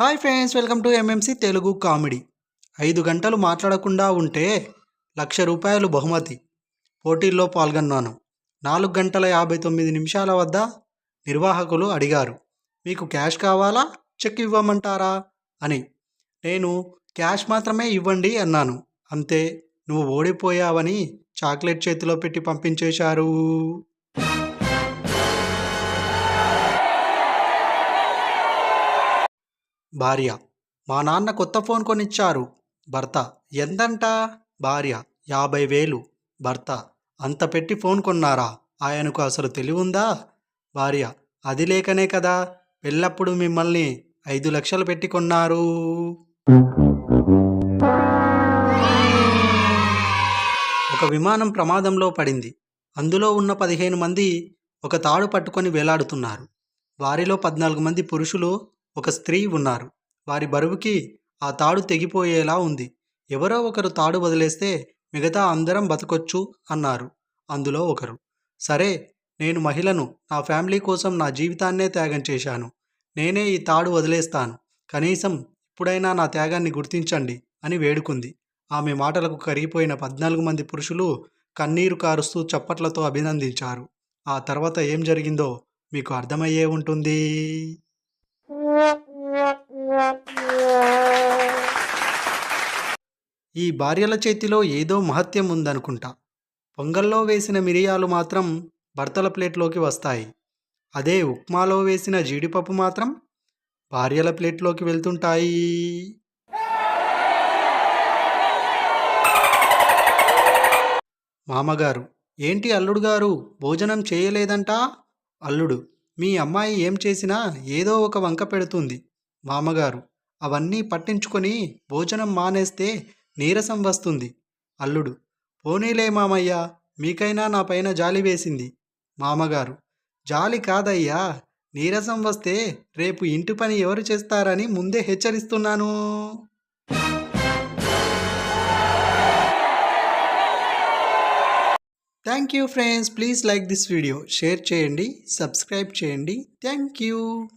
Hi friends welcome to MMC Telugu comedy. ఐదు గంటలు మాట్లాడకుండా ఉంటే లక్ష రూపాయలు బహుమతి. పోటీల్లో పాల్గొన్నాను. నాలుగు గంటల యాభై తొమ్మిది నిమిషాల వద్ద నిర్వాహకులు అడిగారు మీకు క్యాష్ కావాలా? చెక్ ఇవ్వమంటారా? అని. నేను క్యాష్ మాత్రమే ఇవ్వండి అన్నాను. అంతే నువ్వు ఓడిపోయావని చాక్లెట్ చేతిలో పెట్టి పంపించేశారు. భార్య. మా నాన్న కొత్త ఫోన్ కొనిచ్చారు. భర్త ఎంతంట భార్య? యాభై వేలు. భర్త అంత పెట్టి ఫోన్ కొన్నారా? ఆయనకు అసలు తెలివుందా? భార్య అది లేకనే కదా. పెళ్ళప్పుడు మిమ్మల్ని ఐదు లక్షలు పెట్టి కొన్నారు. ఒక విమానం ప్రమాదంలో పడింది. అందులో ఉన్న పదిహేను మంది ఒక తాడు పట్టుకొని వేలాడుతున్నారు. వారిలో పద్నాలుగు మంది పురుషులు ఒక స్త్రీ ఉన్నారు. వారి బరువుకి ఆ తాడు తెగిపోయేలా ఉంది. ఎవరో ఒకరు తాడు వదిలేస్తే మిగతా అందరం బతకొచ్చు అన్నారు. అందులో ఒకరు సరే నేను మహిళను నా ఫ్యామిలీ కోసం నా జీవితాన్నే త్యాగం చేశాను. నేనే ఈ తాడు వదిలేస్తాను. కనీసం ఇప్పుడైనా నా త్యాగాన్ని గుర్తించండి అని వేడుకుంది. ఆమె మాటలకు కరిగిపోయిన పద్నాలుగు మంది పురుషులు కన్నీరు కారుస్తూ చప్పట్లతో అభినందించారు. ఆ తర్వాత ఏం జరిగిందో మీకు అర్థమయ్యే ఉంటుంది. ఈ భార్యల చేతిలో ఏదో మహత్యం ఉందనుకుంటా. పొంగల్లో వేసిన మిరియాలు మాత్రం భర్తల ప్లేట్లోకి వస్తాయి. అదే ఉప్మాలో వేసిన జీడిపప్పు మాత్రం భార్యల ప్లేట్లోకి వెళ్తుంటాయి. మామగారు ఏంటి అల్లుడు గారు? భోజనం చేయలేదంట? అల్లుడు మీ అమ్మాయి ఏం చేసినా ఏదో ఒక వంక పెడుతుంది. మామగారు అవన్నీ పట్టించుకొని భోజనం మానేస్తే నీరసం వస్తుంది. అల్లుడు పోనీలే మామయ్య మీకైనా నా పైన జాలి వేసింది. మామగారు జాలి కాదయ్యా నీరసం వస్తే రేపు ఇంటి పని ఎవరు చేస్తారని ముందే హెచ్చరిస్తున్నాను. Thank you friends please like this video share చేయండి సబ్స్క్రైబ్ చేయండి. Thank you.